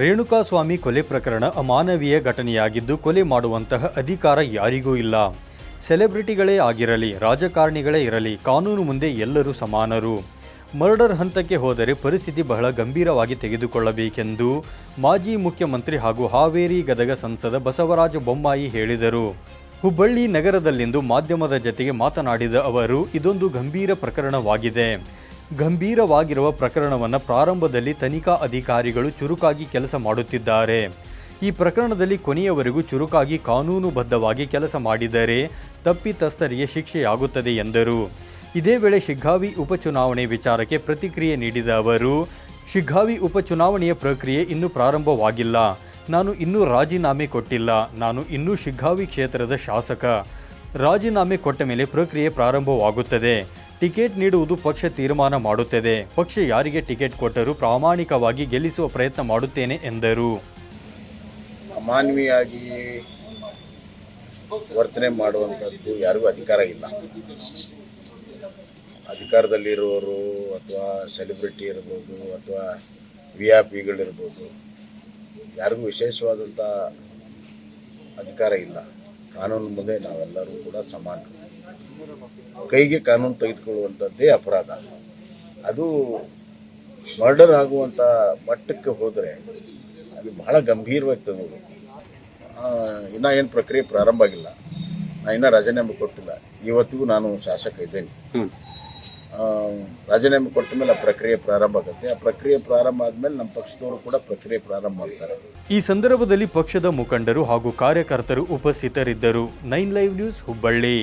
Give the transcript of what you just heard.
ರೇಣುಕಾಸ್ವಾಮಿ ಕೊಲೆ ಪ್ರಕರಣ ಅಮಾನವೀಯ ಘಟನೆಯಾಗಿದ್ದು ಕೊಲೆ ಮಾಡುವಂತಹ ಅಧಿಕಾರ ಯಾರಿಗೂ ಇಲ್ಲ. ಸೆಲೆಬ್ರಿಟಿಗಳೇ ಆಗಿರಲಿ, ರಾಜಕಾರಣಿಗಳೇ ಇರಲಿ, ಕಾನೂನು ಮುಂದೆ ಎಲ್ಲರೂ ಸಮಾನರು. ಮರ್ಡರ್ ಹಂತಕ್ಕೆ ಹೋದರೆ ಪರಿಸ್ಥಿತಿ ಬಹಳ ಗಂಭೀರವಾಗಿ ತೆಗೆದುಕೊಳ್ಳಬೇಕೆಂದು ಮಾಜಿ ಮುಖ್ಯಮಂತ್ರಿ ಹಾಗೂ ಹಾವೇರಿ ಗದಗ ಸಂಸದ ಬಸವರಾಜ ಬೊಮ್ಮಾಯಿ ಹೇಳಿದರು. ಹುಬ್ಬಳ್ಳಿ ನಗರದಲ್ಲಿಂದು ಮಾಧ್ಯಮದ ಜತೆಗೆ ಮಾತನಾಡಿದ ಅವರು, ಇದೊಂದು ಗಂಭೀರ ಪ್ರಕರಣವಾಗಿದೆ. ಗಂಭೀರವಾಗಿರುವ ಪ್ರಕರಣವನ್ನು ಪ್ರಾರಂಭದಲ್ಲಿ ತನಿಖಾ ಅಧಿಕಾರಿಗಳು ಚುರುಕಾಗಿ ಕೆಲಸ ಮಾಡುತ್ತಿದ್ದಾರೆ. ಈ ಪ್ರಕರಣದಲ್ಲಿ ಕೊನೆಯವರೆಗೂ ಚುರುಕಾಗಿ ಕಾನೂನುಬದ್ಧವಾಗಿ ಕೆಲಸ ಮಾಡಿದರೆ ತಪ್ಪಿತಸ್ಥರಿಗೆ ಶಿಕ್ಷೆಯಾಗುತ್ತದೆ ಎಂದರು. ಇದೇ ವೇಳೆ ಶಿಗ್ಗಾವಿ ಉಪಚುನಾವಣೆ ವಿಚಾರಕ್ಕೆ ಪ್ರತಿಕ್ರಿಯೆ ನೀಡಿದ ಅವರು, ಶಿಗ್ಗಾವಿ ಉಪಚುನಾವಣೆಯ ಪ್ರಕ್ರಿಯೆ ಇನ್ನೂ ಪ್ರಾರಂಭವಾಗಿಲ್ಲ. ನಾನು ಇನ್ನೂ ರಾಜೀನಾಮೆ ಕೊಟ್ಟಿಲ್ಲ. ನಾನು ಇನ್ನೂ ಶಿಗ್ಗಾವಿ ಕ್ಷೇತ್ರದ ಶಾಸಕ. ರಾಜೀನಾಮೆ ಕೊಟ್ಟ ಮೇಲೆ ಪ್ರಕ್ರಿಯೆ ಪ್ರಾರಂಭವಾಗುತ್ತದೆ. ಟಿಕೆಟ್ ನೀಡುವುದು ಪಕ್ಷ ತೀರ್ಮಾನ ಮಾಡುತ್ತದೆ. ಪಕ್ಷ ಯಾರಿಗೆ ಟಿಕೆಟ್ ಕೊಟ್ಟರೂ ಪ್ರಾಮಾಣಿಕವಾಗಿ ಗೆಲ್ಲಿಸುವ ಪ್ರಯತ್ನ ಮಾಡುತ್ತೇನೆ ಎಂದರು. ಅಮಾನ್ವಿಯಾಗಿ ವರ್ತನೆ ಮಾಡುವಂಥದ್ದು ಯಾರಿಗೂ ಅಧಿಕಾರ ಇಲ್ಲ. ಅಧಿಕಾರದಲ್ಲಿರುವವರು ಅಥವಾ ಸೆಲೆಬ್ರಿಟಿ ಇರ್ಬೋದು ಅಥವಾ ವಿ ಆರ್ ಪಿಗಳಿರ್ಬೋದು, ಯಾರಿಗೂ ವಿಶೇಷವಾದಂಥ ಅಧಿಕಾರ ಇಲ್ಲ. ಕಾನೂನು ಮುಂದೆ ನಾವೆಲ್ಲರೂ ಕೂಡ ಸಮಾನರು. ಕೈಗೆ ಕಾನೂನು ತೆಗೆದುಕೊಳ್ಳುವಂಥದ್ದೇ ಅಪರಾಧ. ಅದು ಮರ್ಡರ್ ಆಗುವಂಥ ಮಟ್ಟಕ್ಕೆ ಹೋದರೆ ಅದು ಬಹಳ ಗಂಭೀರವಾಗಿ ತಗೋಬೇಕು ಇನ್ನೂ ಏನು ಪ್ರಕ್ರಿಯೆ ಪ್ರಾರಂಭ ಆಗಿಲ್ಲ. ನಾನು ಇನ್ನೂ ರಾಜೀನಾಮೆ ಕೊಟ್ಟಿಲ್ಲ. ಇವತ್ತಿಗೂ ನಾನು ಶಾಸಕ ಇದ್ದೇನೆ. ರಾಜೀನಾಮೆ ಕೊಟ್ಟ ಮೇಲೆ ಆ ಪ್ರಕ್ರಿಯೆ ಪ್ರಾರಂಭ ಆಗುತ್ತೆ. ಆ ಪ್ರಕ್ರಿಯೆ ಪ್ರಾರಂಭ ಆದ್ಮೇಲೆ ನಮ್ಮ ಪಕ್ಷದವರು ಕೂಡ ಪ್ರಕ್ರಿಯೆ ಪ್ರಾರಂಭ ಮಾಡ್ತಾರೆ. ಈ ಸಂದರ್ಭದಲ್ಲಿ ಪಕ್ಷದ ಮುಖಂಡರು ಹಾಗೂ ಕಾರ್ಯಕರ್ತರು ಉಪಸ್ಥಿತರಿದ್ದರು. Nine live news Hubballi.